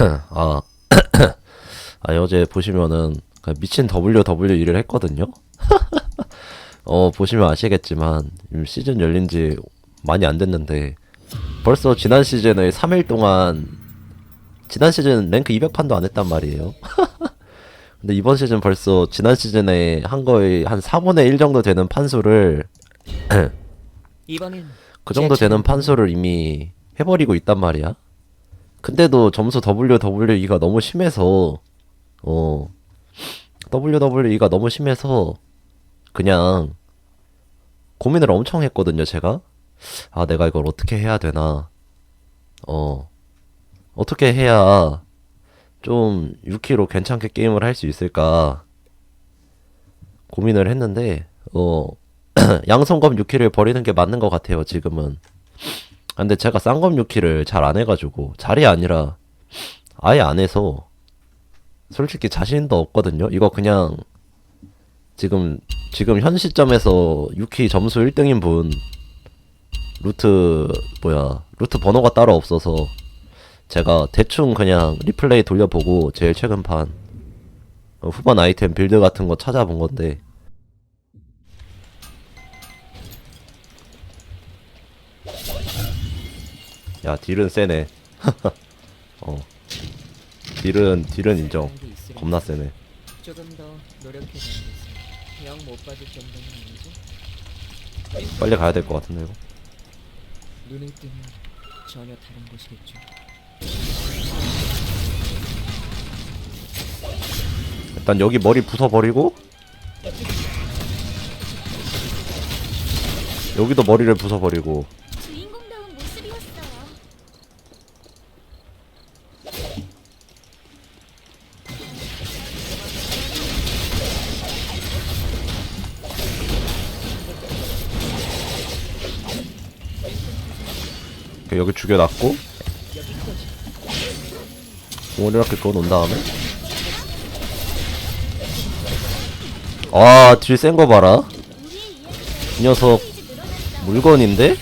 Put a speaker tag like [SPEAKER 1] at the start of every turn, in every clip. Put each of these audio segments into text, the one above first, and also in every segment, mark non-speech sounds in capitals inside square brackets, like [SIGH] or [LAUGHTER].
[SPEAKER 1] [COUGHS] 아, [COUGHS] 아 어제 보시면은 그 미친 WWE를 했거든요. [LAUGHS] 어 보시면 아시겠지만 시즌 열린 지 많이 안 됐는데 벌써 지난 시즌에 3일 동안 지난 시즌 랭크 200판도 안 했단 말이에요. [LAUGHS] 근데 이번 시즌 벌써 지난 시즌에 한 거의 한 4분의 1 정도 되는 판수를 [COUGHS] 그 정도
[SPEAKER 2] 제
[SPEAKER 1] 되는 판수를 이미 해버리고 있단 말이야. 근데도 점수 WWE가 너무 심해서, 어, WWE가 너무 심해서, 그냥, 고민을 엄청 했거든요, 제가. 아, 내가 이걸 어떻게 해야 되나. 어, 어떻게 해야, 좀, 6키로 괜찮게 게임을 할 수 있을까. 고민을 했는데, 어, [CLEARS THROAT] 양손검 6키를 버리는 게 맞는 것 같아요, 지금은. 아, 근데 제가 쌍검 6키를 잘 안 해가지고, 잘이 아니라, 아예 안 해서, 솔직히 자신도 없거든요? 이거 그냥, 지금, 지금 현 시점에서 6키 점수 1등인 분, 루트, 뭐야, 루트 번호가 따로 없어서, 제가 대충 그냥 리플레이 돌려보고, 제일 최근 판, 어, 후반 아이템 빌드 같은 거 찾아본 건데, 야 딜은 세네 [LAUGHS] 어 딜은 딜은 인정 겁나 세네
[SPEAKER 2] 조금 더 노력해봐야겠어. 영못 받을 정도는 아니지.
[SPEAKER 1] 빨리 가야 될 것 같은데 이거
[SPEAKER 2] 눈을 뜨면 전혀 다른 곳이겠죠.
[SPEAKER 1] 일단 여기 머리 부숴버리고 여기도 머리를 부숴버리고
[SPEAKER 3] 주인공다운 모습이었어요.
[SPEAKER 1] 여기 죽여놨고 이렇게 그거 놓은 다음에 아딜 센 거 봐라
[SPEAKER 3] 이
[SPEAKER 1] 녀석. 물건인데?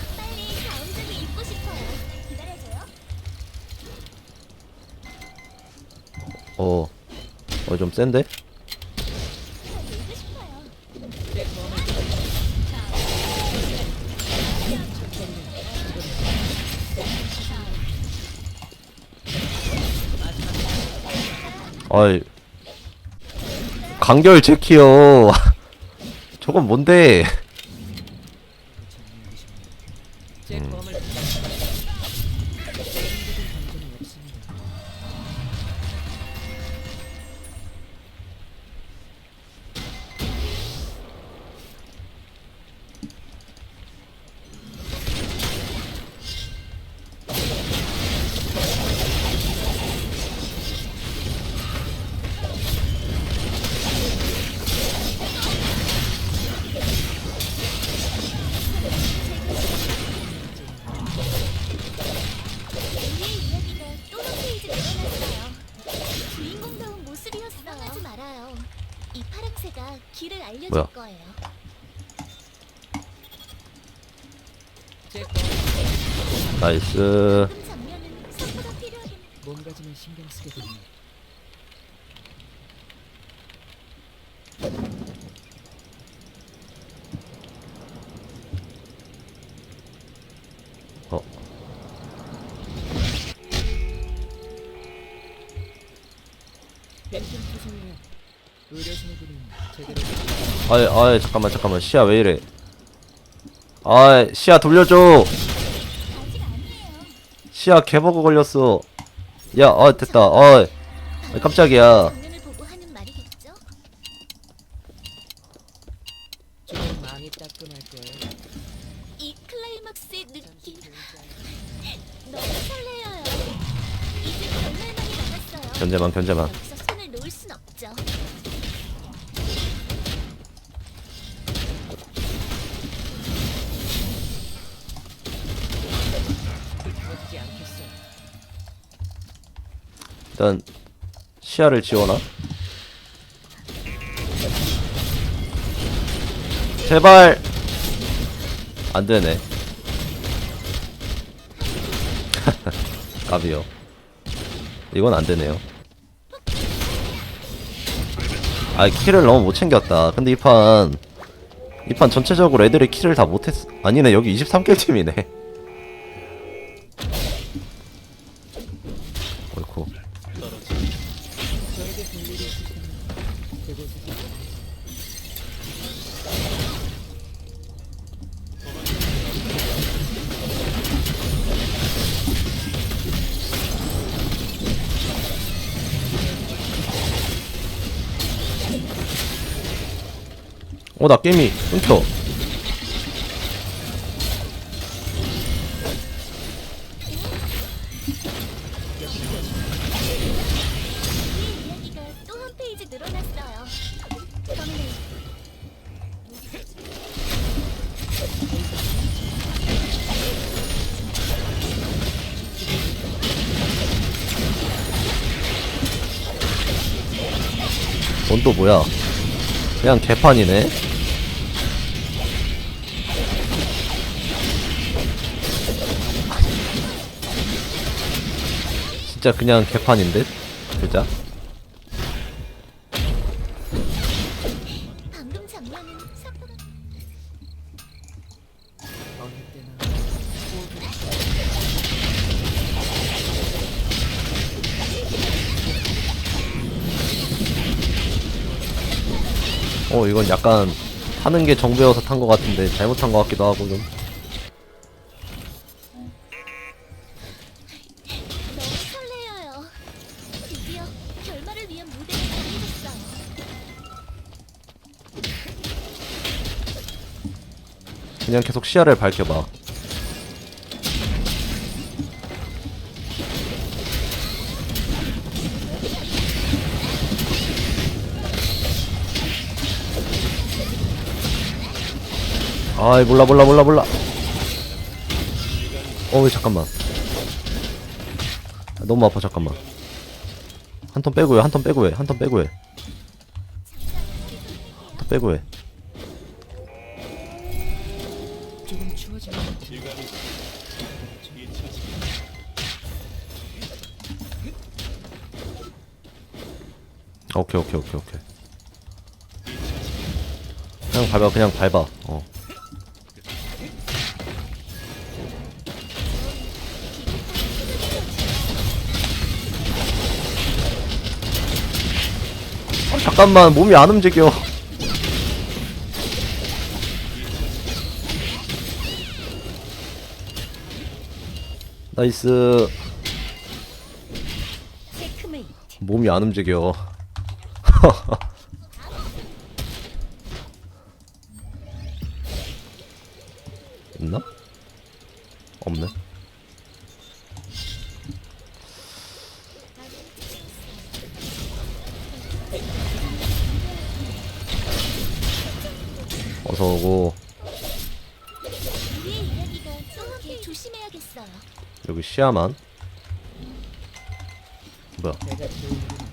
[SPEAKER 3] 어,
[SPEAKER 1] 어, 좀 센데? 아이, 간결 제키요. [LAUGHS] 저건 뭔데?
[SPEAKER 2] 제
[SPEAKER 3] 거예요.
[SPEAKER 1] 나이스.
[SPEAKER 3] 그 장면은 선보다 필요해.
[SPEAKER 2] 몸가짐을 신경 쓰게 되네요.
[SPEAKER 1] 어,
[SPEAKER 2] 벤튼 투성이요.
[SPEAKER 1] 아이, 아이, 잠깐만, 잠깐만. 시야 왜 이래? 아이, 시야 돌려줘! 시야 개버그 걸렸어. 야, 아, 됐다. 아, 깜짝이야.
[SPEAKER 3] 클라이막스의 느낌 너무. 이제 결말만이 남았어요.
[SPEAKER 1] 견제만, 견제만. 일단, 시야를 지워놔. 제발! 안 되네. [LAUGHS] 까비요. 이건 안 되네요. 아, 키를 너무 못 챙겼다. 근데 이 판, 이 판 전체적으로 애들이 키를 다 못했어. 아니네, 여기 23킬 팀이네. [LAUGHS]
[SPEAKER 2] 저에게 볼 일이 있으시면 그곳에서
[SPEAKER 1] 어, 나 게임이 끊겨. 넌또 뭐야? 그냥 개판이네. 진짜 그냥 개판인데? 진짜?
[SPEAKER 2] 어,
[SPEAKER 1] 이건 약간 타는 게 정배여서 탄 것 같은데 잘못한 것 같기도 하고 좀. 그냥 계속 시야를 밝혀봐. 아이 몰라 몰라 몰라 몰라. 어왜 잠깐만. 아, 너무 아파 잠깐만. 한 턴 빼고 해한 턴 빼고 해한 턴 빼고 해. 한 턴 빼고 해. 오케이 오케이 오케이 오케이 그냥 밟아 그냥 밟아 어 잠깐만 몸이 안 움직여 나이스. 몸이 안 움직여 [LAUGHS] 있나? 없네 어서 오고.
[SPEAKER 3] 우리의 이야기가 또한 페이지 조심해야겠어요.
[SPEAKER 1] 여기 시야만. 뭐야?
[SPEAKER 2] 내가 좋은 일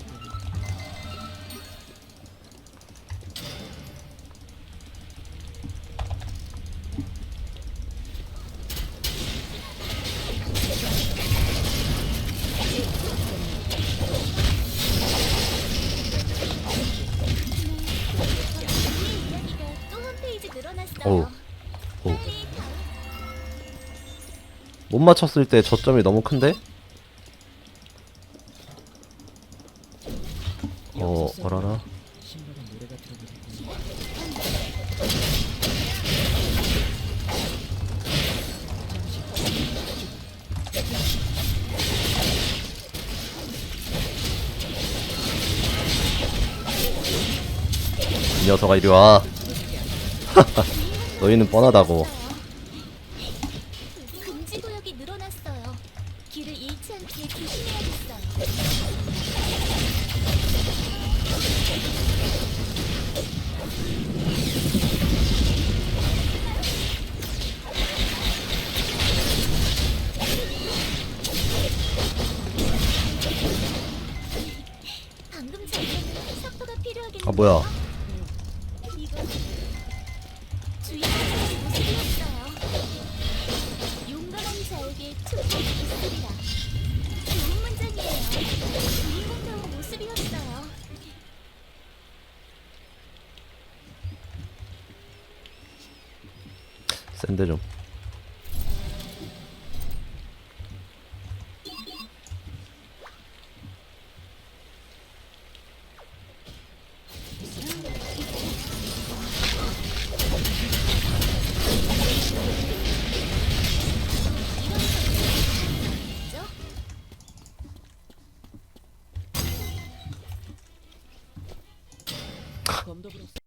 [SPEAKER 1] 못 맞췄을 때 저점이 너무 큰데? 어, 어라라. 이 녀석아 이리 와. [LAUGHS] 너희는 뻔하다고. 뭐야? 샌드 좀.